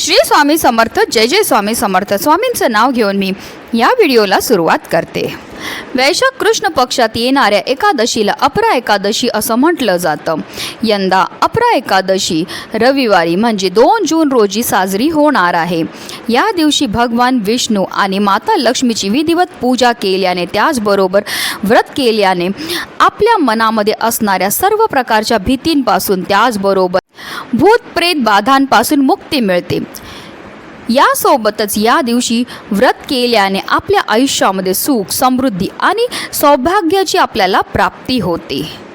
श्री स्वामी समर्थ जय जय स्वामी समर्थ. स्वामींचं नाव घेऊन मी या व्हिडिओला सुरुवात करते. वैशाख कृष्ण पक्षात येणाऱ्या एकादशीला अपरा एकादशी असं म्हटलं जातं. यंदा अपरा एकादशी रविवारी म्हणजे दोन जून रोजी साजरी होणार आहे. या दिवशी भगवान विष्णू आणि माता लक्ष्मीची विधिवत पूजा केल्याने त्याचबरोबर व्रत केल्याने आपल्या मनामध्ये असणाऱ्या सर्व प्रकारच्या भीतींपासून त्याचबरोबर भूत प्रेत बाधांपासून मुक्ती मिळते. यासोबतच या दिवशी व्रत केल्याने आपल्या आयुष्यामध्ये सुख समृद्धी आणि सौभाग्याची आपल्याला प्राप्ती होते.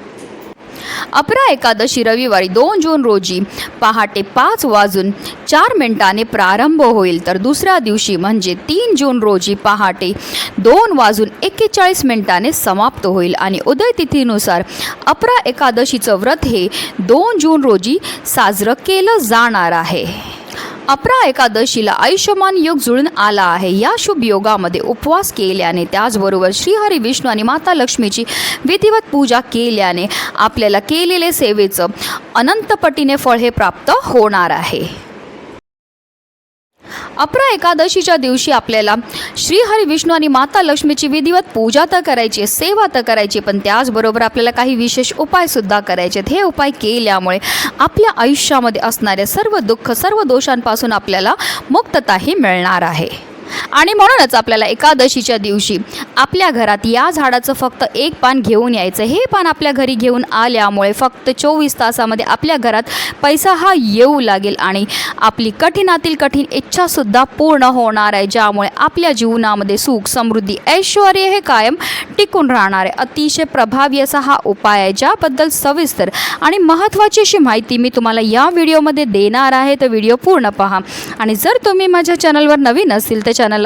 अपरा एकादशी रविवारी दोन जून रोजी पहाटे पाच वाजून चार मिनिटाने प्रारंभ होईल. तर दुसऱ्या दिवशी म्हणजे तीन जून रोजी पहाटे दोन वाजून एक्केचाळीस मिनिटाने समाप्त होईल आणि उदयतिथीनुसार अपरा एकादशीचं व्रत हे दोन जून रोजी साजरं केलं जाणार आहे. अपरा एकादशीला आयुष्यमान योग जुळून आला आहे. या शुभ योगामध्ये उपवास केल्याने त्याचबरोबर श्रीहरी विष्णू आणि माता लक्ष्मीची विधिवत पूजा केल्याने आपल्याला केलेले सेवेचं अनंतपटीने फळ हे प्राप्त होणार आहे. अपरा एकादशीच्या दिवशी आपल्याला श्रीहरी विष्णू आणि माता लक्ष्मीची विधिवत पूजा तर करायची आहे, सेवा तर करायची पण त्याचबरोबर आपल्याला काही विशेष उपायसुद्धा करायचे आहेत. हे उपाय केल्यामुळे आपल्या आयुष्यामध्ये असणाऱ्या सर्व दुःख सर्व दोषांपासून आपल्याला मुक्तताही मिळणार आहे. आणि म्हणूनच आपल्याला एकादशीच्या दिवशी आपल्या घरात या झाडाचं फक्त एक पान घेऊन यायचं. हे पान आपल्या घरी घेऊन आल्यामुळे फक्त चोवीस तासामध्ये आपल्या घरात पैसा हा येऊ लागेल आणि आपली कठीणातील कठीण इच्छासुद्धा पूर्ण होणार आहे ज्यामुळे आपल्या जीवनामध्ये सुख समृद्धी ऐश्वर हे कायम टिकून राहणार आहे. अतिशय प्रभावी असा हा उपाय आहे ज्याबद्दल सविस्तर आणि महत्त्वाची अशी माहिती मी तुम्हाला या व्हिडिओमध्ये देणार आहे. तर व्हिडिओ पूर्ण पहा. आणि जर तुम्ही माझ्या चॅनलवर नवीन असतील तर चॅनलला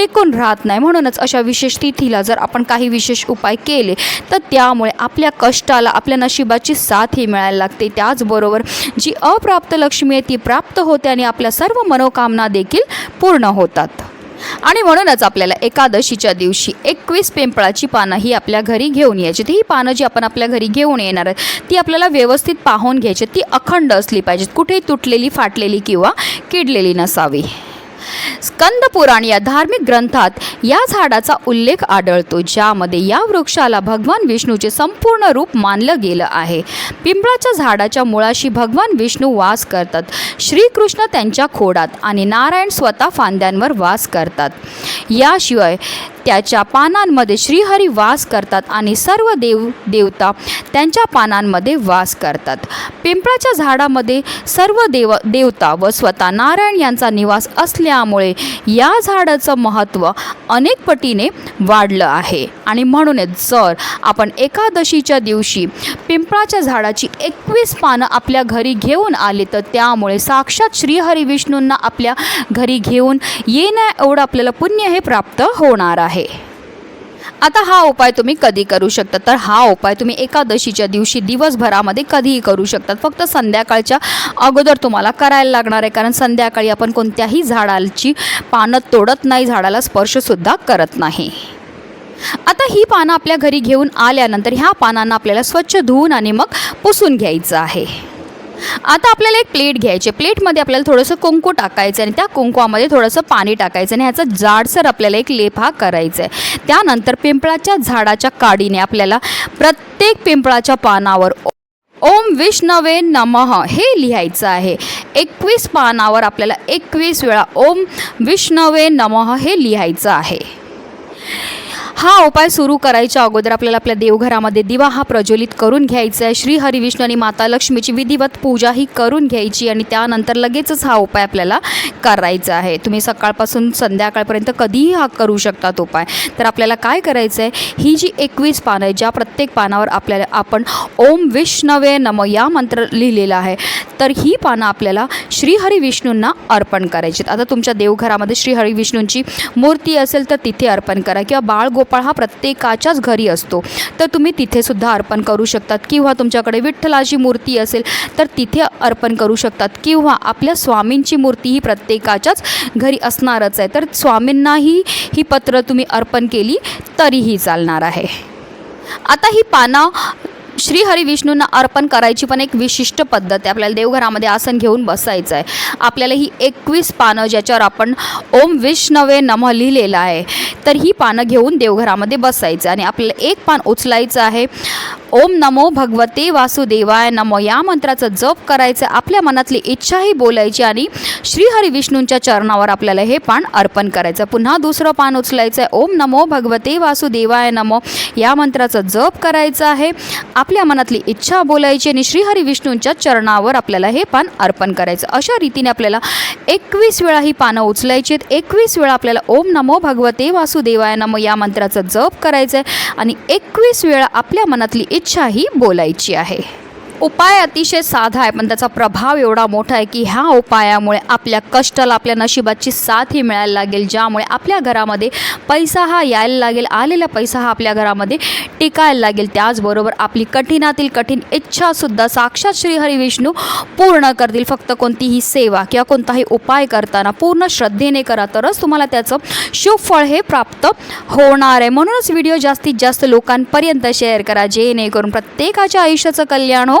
टिकून राहत नाही. म्हणूनच अशा विशेष तिथीला जर आपण काही विशेष उपाय केले तर त्यामुळे आपल्या कष्टाला आपल्या नशिबाची साथ ही मिळायला लागते. त्याचबरोबर जी अप्राप्त लक्ष्मी आहे ती प्राप्त होते आणि आपल्या सर्व मनोकामना देखील पूर्ण होतात. आणि म्हणूनच आपल्याला एकादशीच्या दिवशी एकवीस पिंपळाची पानं ही आपल्या घरी घेऊन यायची. ही पानं जी आपण आपल्या घरी घेऊन येणार आहेत ती आपल्याला व्यवस्थित पाहून घ्यायची. ती अखंड असली पाहिजेत. कुठेही तुटलेली फाटलेली किंवा किडलेली नसावी. स्कंद पुराण या धार्मिक ग्रंथात या झाडाचा उल्लेख आढळतो ज्यामध्ये या वृक्षाला भगवान विष्णूचे संपूर्ण रूप मानलं गेलं आहे. पिंपळाच्या झाडाच्या मुळाशी भगवान विष्णू वास करतात. श्रीकृष्ण त्यांच्या खोडात आणि नारायण स्वतः फांद्यांवर वास करतात. याशिवाय त्याच्या पानांमध्ये श्रीहरी वास करतात आणि सर्व देव देवता त्यांच्या पानांमध्ये वास करतात. पिंपळाच्या झाडामध्ये सर्व देव देवता व स्वतः नारायण यांचा निवास असल्यामुळे या झाडाचं महत्त्व अनेक पटीने वाढलं आहे. आणि म्हणूनच जर आपण एकादशीच्या दिवशी पिंपळाच्या झाडाची एकवीस पानं आपल्या घरी घेऊन आले तर त्यामुळे साक्षात श्रीहरी विष्णूंना आपल्या घरी घेऊन येण्या एवढं आपल्याला पुण्य हे प्राप्त होणार आहे. आता हा उपाय तुम्ही कधी करू शकता? तर हा उपाय तुम्ही एकादशीच्या दिवशी दिवसभरामध्ये कधीही करू शकतात फक्त संध्याकाळच्या अगोदर तुम्हाला करायला लागणार आहे. कारण संध्याकाळी आपण कोणत्याही झाडाची पानं तोडत नाही झाडाला स्पर्शसुद्धा करत नाही. आता ही पानं आपल्या घरी घेऊन आल्यानंतर ह्या पानांना आपल्याला स्वच्छ धुवून आणि मग पुसून घ्यायचं आहे. आता आपल्याला एक प्लेट घ्यायची प्लेटमध्ये आपल्याला थोडंसं कुंकू टाकायचं आणि त्या कुंकवामध्ये थोडंसं पाणी टाकायचं आणि ह्याचा जाडसर आपल्याला एक लेप हा करायचा आहे त्यानंतर पिंपळाच्या झाडाच्या काडीने आपल्याला प्रत्येक पिंपळाच्या पानावर ओम विष्णवे नमः हे लिहायचं आहे. एकवीस पानावर आपल्याला एकवीस वेळा ओम विष्णवे नमः हे लिहायचं आहे. हा उपाय सुरू करायच्या अगोदर आपल्याला आपल्या देवघरामध्ये दिवा हा प्रज्वलित करून घ्यायचा आहे. श्री हरिविष्णू आणि माता लक्ष्मीची विधिवत पूजा ही करून घ्यायची आणि त्यानंतर लगेचच हा उपाय आपल्याला करायचा आहे. तुम्ही सकाळपासून संध्याकाळपर्यंत कधीही हा करू शकतात उपाय. तर आपल्याला काय करायचं आहे ही जी एकवीस पानं आहे ज्या प्रत्येक पानावर आपल्याला आपण ओम विष्णवे नम या मंत्र लिहिलेला आहे. तर ही पानं आपल्याला श्रीहरी विष्णूंना अर्पण करायची आता तुमच्या देवघरामध्ये श्रीहरी विष्णूंची मूर्ती असेल तर तिथे अर्पण करा किंवा बाळगोपाळ हा प्रत्येकाच्याच घरी असतो. तर तुम्ही तिथेसुद्धा अर्पण करू शकतात. किंवा तुमच्याकडे विठ्ठलाची मूर्ती असेल तर तिथे अर्पण करू शकतात. किंवा आपल्या स्वामींची मूर्ती ही प्रत्येकाच्याच घरी असणारच आहे. तर स्वामींनाही ही पत्र तुम्ही अर्पण केली तरीही चालणार आहे. आता ही पानं श्री हरी विष्णूंना अर्पण करायची पण एक विशिष्ट पद्धत आहे. आपल्याला देवघरामध्ये आसन घेऊन बसायचं आहे. आपल्याला ही एकवीस पानं ज्याच्यावर आपण ओम विष्णवे नम लिहिलेलं आहे तर ही पानं घेऊन देवघरामध्ये बसायचं आणि आपल्याला एक पान उचलायचं आहे. ओम नमो भगवते वासुदेवाय. नमो या मंत्राचा जप करायचं आपल्या मनातली इच्छाही बोलायची आणि श्रीहरी विष्णूंच्या चरणावर आपल्याला हे पान अर्पण करायचं. पुन्हा दुसरं पान उचलायचं आहे ओम नमो भगवते वासुदेवाय नमो. या मंत्राचा जप करायचा आहे. आपल्या मनातली इच्छा बोलायची आणि श्रीहरी विष्णूंच्या चरणावर आपल्याला हे पान अर्पण करायचं. अशा रीतीने आपल्याला एकवीस वेळा ही पानं उचलायची आहेत. एकवीस वेळा आपल्याला ओम नमो भगवते वासुदेवाय नमो या मंत्राचा जप करायचा आहे आणि एकवीस वेळा आपल्या मनातली इच्छाही बोलायची आहे. उपाय अतिशय साधा आहे पण त्याचा प्रभाव एवढा मोठा आहे की ह्या उपायामुळे आपल्या कष्टाला आपल्या नशिबाची साथही मिळायला लागेल ज्यामुळे आपल्या घरामध्ये पैसा हा यायला लागेल आलेला पैसा हा आपल्या घरामध्ये टिकायला लागेल. त्याचबरोबर आपली कठीणातील कठीण इच्छासुद्धा साक्षात श्री हरी विष्णू पूर्ण करतील. फक्त कोणतीही सेवा किंवा कोणताही उपाय करताना पूर्ण श्रद्धेने करा तरच तुम्हाला त्याचं शुभफळ हे प्राप्त होणार आहे. म्हणूनच व्हिडिओ जास्तीत जास्त लोकांपर्यंत शेअर करा जेणेकरून प्रत्येकाच्या आयुष्याचं कल्याण हो.